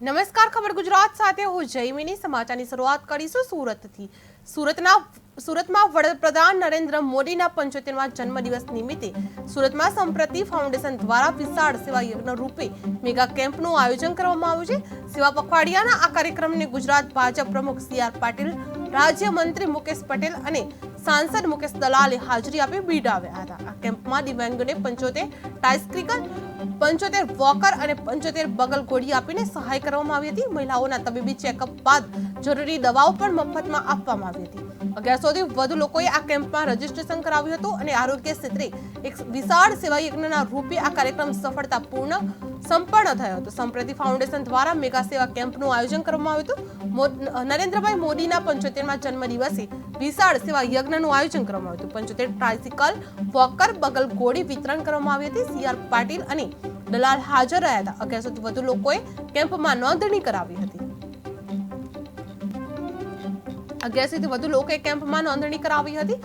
નમસ્કાર, ખબર ગુજરાત સાથે હું જયમિની સમાચારની શરૂઆત કરીશું સુરતથી. સુરતના, સુરતમાં વડાપ્રધાન નરેન્દ્ર મોદીના પંચોતેરમા જન્મદિવસ નિમિત્તે સુરતમાં સંપ્રતિ ફાઉન્ડેશન દ્વારા વિશાળ સેવા યજ્ઞ રૂપે મેગા કેમ્પનું આયોજન કરવામાં આવ્યું છે. સેવા પખવાડિયાના આ કાર્યક્રમને ગુજરાત ભાજપ પ્રમુખ સી આર પાટીલ, રાજ્ય મંત્રી મુકેશ પટેલ અને સાંસદ મુકેશ દલાલે હાજરી આપી બીડાવ્યા હતા. આ કેમ્પમાં દિવ્યાંગોને પંચોતેર ટાઇસ્ક્રિકલ પંચોતેર વોકર અને પંચોતેર બગલ ગોળી આપીને સહાય કરવામાં આવી હતી. મહિલાઓના તબીબી ચેકઅપ બાદ જરૂરી દવાઓ પણ મફતમાં આપવામાં આવી હતી. અગિયારસોથી વધુ લોકોએ આ કેમ્પમાં રજીસ્ટ્રેશન કરાવ્યું હતું અને આરોગ્ય ક્ષેત્રે એક વિશાળ સેવા યજ્ઞના રૂપે આ કાર્યક્રમ સફળતાપૂર્ણ સંપન્ન થયો હતો. સંપ્રતિ ફાઉન્ડેશન દ્વારા મેગા સેવા કેમ્પનું આયોજન કરવામાં આવ્યું હતું. નરેન્દ્રભાઈ મોદીના પંચોતેરમાં જન્મદિવસે વિશાળ સેવા યજ્ઞનું આયોજન કરવામાં આવ્યું હતું. પંચોતેર ટ્રાયસિકલ વોકર બગલ ગોળી વિતરણ કરવામાં આવી હતી. સી આર પાટીલ અને દલાલ હાજર રહ્યા હતા. અગિયારસોથી વધુ લોકોએ કેમ્પમાં નોંધણી કરાવી હતી. અગિયારસોથી વધુ લોકોએ કેમ્પમાં નોંધણી કરાવી હતી.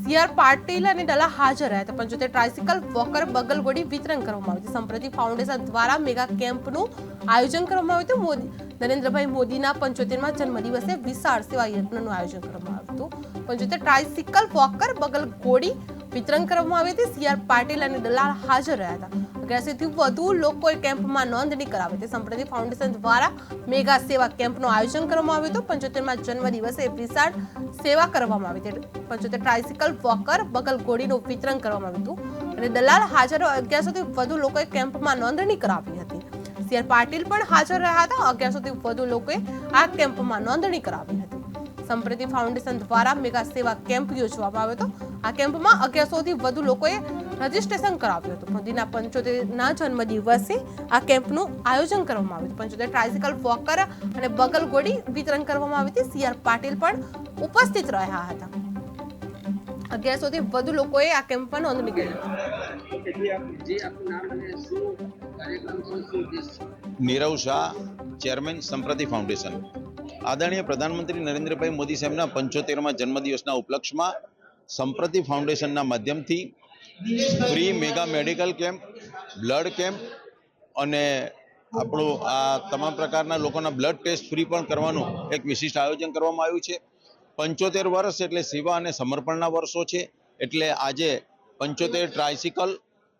સીઆર પાટીલ અને દલા હાજર રહ્યા હતા. પંચોતેર ટ્રાયસિકલ વોકર બગલ ગોળી વિતરણ કરવામાં આવ્યું સંપ્રતિ ફાઉન્ડેશન દ્વારા મેગા કેમ્પનું આયોજન કરવામાં આવ્યું હતું. મોદી, નરેન્દ્રભાઈ મોદીના પંચોતેરમાં જન્મદિવસે વિશાળ સેવા યજ્ઞનું આયોજન કરવામાં આવ્યું હતું. પંચોતેર ટ્રાયસિકલ વોકર બગલ ગોળી વિતરણ કરવામાં આવી હતી. સીઆર પાટીલ અને દલાલ હાજર રહ્યા હતા. અગિયારસોથી વધુ લોકોએ કેમ્પમાં નોંધણી કરાવી હતી. સંપ્રતિ ફાઉન્ડેશન દ્વારા મેગા સેવા કેમ્પનું આયોજન કરવામાં આવ્યું હતું. પંચોતેરમાં જન્મદિવસે વિશાળ સેવા કરવામાં આવી હતી. પંચોતેર ટ્રાયસિકલ વોકર, બગલ ગોળીનું વિતરણ કરવામાં આવ્યું હતું. અને દલાલ હાજર અગિયારસોથી વધુ લોકોએ કેમ્પમાં નોંધણી કરાવી હતી. સીઆર પાટીલ પણ હાજર રહ્યા હતા. અગિયારસોથી વધુ લોકોએ આ કેમ્પમાં નોંધણી કરાવી હતી. સંપ્રતિ ફાઉન્ડેશન દ્વારા મેગા સેવા કેમ્પ યોજવામાં આવ્યો હતો. આ કેમ્પમાં અગિયારસોથી વધુ લોકોએ રજીસ્ટ્રેશન કરાવ્યું હતું. મોદીના પંચોતેરના જન્મદિવસે આ કેમ્પનું આયોજન કરવામાં આવ્યું હતું. પંચોતેર ટ્રાઇસિકલ વોકર અને બગલ ગોળી વિતરણ કરવામાં આવી હતી. સીઆર પાટીલ પણ ઉપસ્થિત રહ્યા હતા. અગિયારસોથી વધુ લોકોએ આ કેમ્પમાં નોંધણી કરી નીરવ શાહ ચેરમેન સંપ્રતિ ફાઉન્ડેશન. આદરણીય પ્રધાનમંત્રી નરેન્દ્રભાઈ મોદી સાહેબના પંચોતેરમાં જન્મદિવસના ઉપલક્ષમાં સંપ્રતિ ફાઉન્ડેશનના માધ્યમથી free mega medical camp blood camp અને આપણું આ તમામ પ્રકારના લોકોના બ્લડ ટેસ્ટ ફ્રી પણ કરવાનું એક વિશિષ્ટ આયોજન કરવામાં આવ્યું છે. પંચોતેર વર્ષ એટલે સેવા અને સમર્પણના વર્ષો છે. એટલે આજે પંચોતેર ટ્રાયસિકલ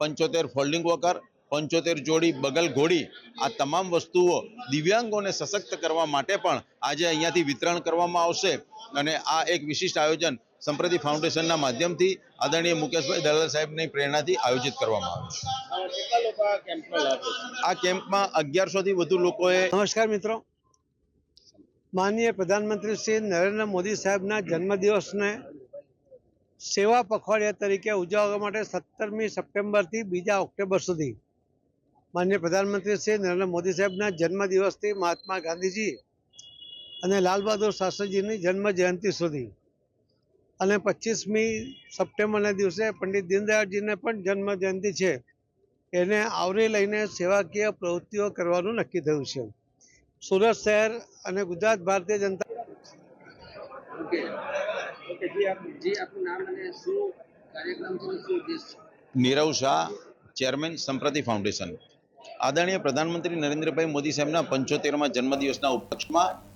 પંચોતેર ફોલ્ડિંગ વોકર પંચોતેર જોડી બગલ ઘોડી આ તમામ વસ્તુઓ દિવ્યાંગોને સશક્ત કરવા માટે પણ આજે અહીંયાથી વિતરણ કરવામાં આવશે. અને આ એક વિશિષ્ટ આયોજન સંપ્રતિ ફાઉન્ડેશનના માધ્યમથી આદરણીય મુકેશભાઈ દલાલ સાહેબની પ્રેરણાથી આયોજિત કરવામાં આવ્યું આ કેમ્પમાં અગિયારસોથી વધુ લોકોએ નમસ્કાર મિત્રો. માનનીય પ્રધાનમંત્રી શ્રી નરેન્દ્ર મોદી સાહેબના જન્મદિવસને સેવા પખવાડિયા તરીકે ઉજવવા માટે સત્તરમી સપ્ટેમ્બરથી બીજા ઓક્ટોબર સુધી માનનીય પ્રધાનમંત્રી શ્રી નરેન્દ્ર મોદી સાહેબના જન્મદિવસથી મહાત્મા ગાંધીજી અને લાલ બહાદુર શાસ્ત્રીજીની જન્મ જયંતિ સુધી. અને પચીસમી સપ્ટેમ્બરના દિવસે પંડિત દીનદયાળજીને પણ જન્મ જયંતિ છે. એને આવરી લઈને સેવાકીય પ્રવૃત્તિઓ કરવાનું નક્કી થયું છે. સુરત શહેર અને ગુજરાત ભારતીય જનતા નીરવ શાહ, ચેરમેન સંપ્રતિ ફાઉન્ડેશન. આદરણીય પ્રધાનમંત્રી નરેન્દ્રભાઈ મોદી સાહેબના પંચોતેરમાં જન્મદિવસના ઉપલક્ષમાં